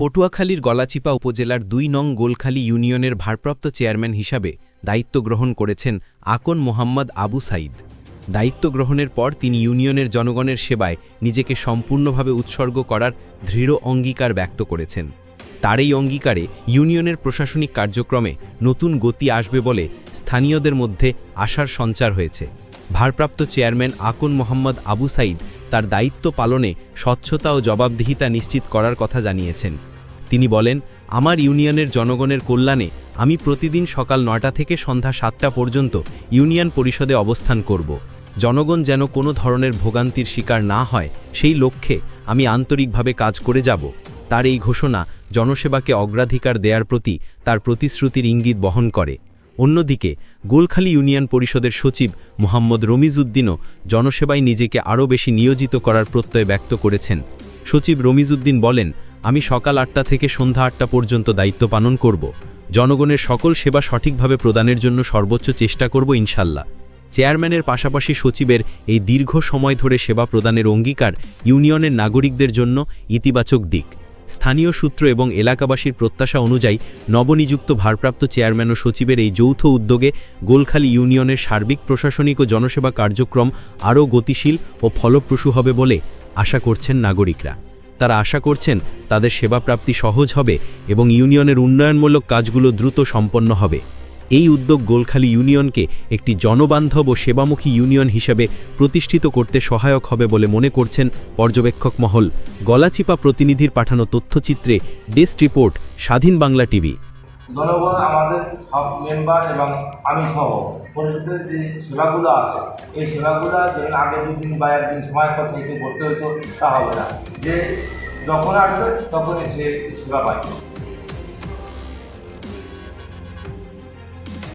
পটুয়াখালীর গলাচিপা উপজেলার দুই নং গোলখালী ইউনিয়নের ভারপ্রাপ্ত চেয়ারম্যান হিসাবে দায়িত্ব গ্রহণ করেছেন আকন মোহাম্মদ আবু সাইদ। দায়িত্ব গ্রহণের পর তিনি ইউনিয়নের জনগণের সেবায় নিজেকে সম্পূর্ণভাবে উৎসর্গ করার দৃঢ় অঙ্গীকার ব্যক্ত করেছেন। তার এই অঙ্গীকারে ইউনিয়নের প্রশাসনিক কার্যক্রমে নতুন গতি আসবে বলে স্থানীয়দের মধ্যে আশার সঞ্চার হয়েছে। ভারপ্রাপ্ত চেয়ারম্যান আকন মোহাম্মদ আবু সাইদ তার দায়িত্ব পালনে স্বচ্ছতা ও জবাবদিহিতা নিশ্চিত করার কথা জানিয়েছেন। তিনি বলেন, আমার ইউনিয়নের জনগণের কল্যাণে আমি প্রতিদিন সকাল নয়টা থেকে সন্ধ্যা সাতটা পর্যন্ত ইউনিয়ন পরিষদে অবস্থান করব। জনগণ যেন কোনো ধরনের ভোগান্তির শিকার না হয়, সেই লক্ষ্যে আমি আন্তরিকভাবে কাজ করে যাব। তার এই ঘোষণা জনসেবাকে অগ্রাধিকার দেয়ার প্রতি তার প্রতিশ্রুতির ইঙ্গিত বহন করে। অন্যদিকে, গোলখালী ইউনিয়ন পরিষদের সচিব মোহাম্মদ রমিজউদ্দিনও জনসেবায় নিজেকে আরও বেশি নিয়োজিত করার প্রত্যয় ব্যক্ত করেছেন। সচিব রমিজউদ্দিন বলেন, আমি সকাল আটটা থেকে সন্ধ্যা আটটা পর্যন্ত দায়িত্ব পালন করব। জনগণের সকল সেবা সঠিকভাবে প্রদানের জন্য সর্বোচ্চ চেষ্টা করব ইনশাল্লাহ। চেয়ারম্যানের পাশাপাশি সচিবের এই দীর্ঘ সময় ধরে সেবা প্রদানের অঙ্গীকার ইউনিয়নের নাগরিকদের জন্য ইতিবাচক দিক। স্থানীয় সূত্র এবং এলাকাবাসীর প্রত্যাশা অনুযায়ী নবনিযুক্ত ভারপ্রাপ্ত চেয়ারম্যান ও সচিবের এই যৌথ উদ্যোগে গোলখালী ইউনিয়নের সার্বিক, প্রশাসনিক ও জনসেবা কার্যক্রম আরও গতিশীল ও ফলপ্রসূ হবে বলে আশা করছেন নাগরিকরা। তারা আশা করছেন তাদের সেবা প্রাপ্তি সহজ হবে এবং ইউনিয়নের উন্নয়নমূলক কাজগুলো দ্রুত সম্পন্ন হবে। এই উদ্যোগ গোলখালী ইউনিয়নকে একটি জনবান্ধব ও সেবামুখী ইউনিয়ন হিসেবে প্রতিষ্ঠিত করতে সহায়ক হবে বলে মনে করছেন পর্যবেক্ষক মহল। গলাচিপা প্রতিনিধির পাঠানো তথ্যচিত্রে ডেস্ক রিপোর্ট, স্বাধীন বাংলা টিভি। জনগণ, আমাদের সব মেম্বার এবং আমি সহ পরিষদের যে সেবাগুলো আছে, এই সেবাগুলো যেমন আগে দুদিন বা একদিন সময় পর থেকে করতে হতো তা হবে না। যে যখন আসবে তখন সে সেবা পায়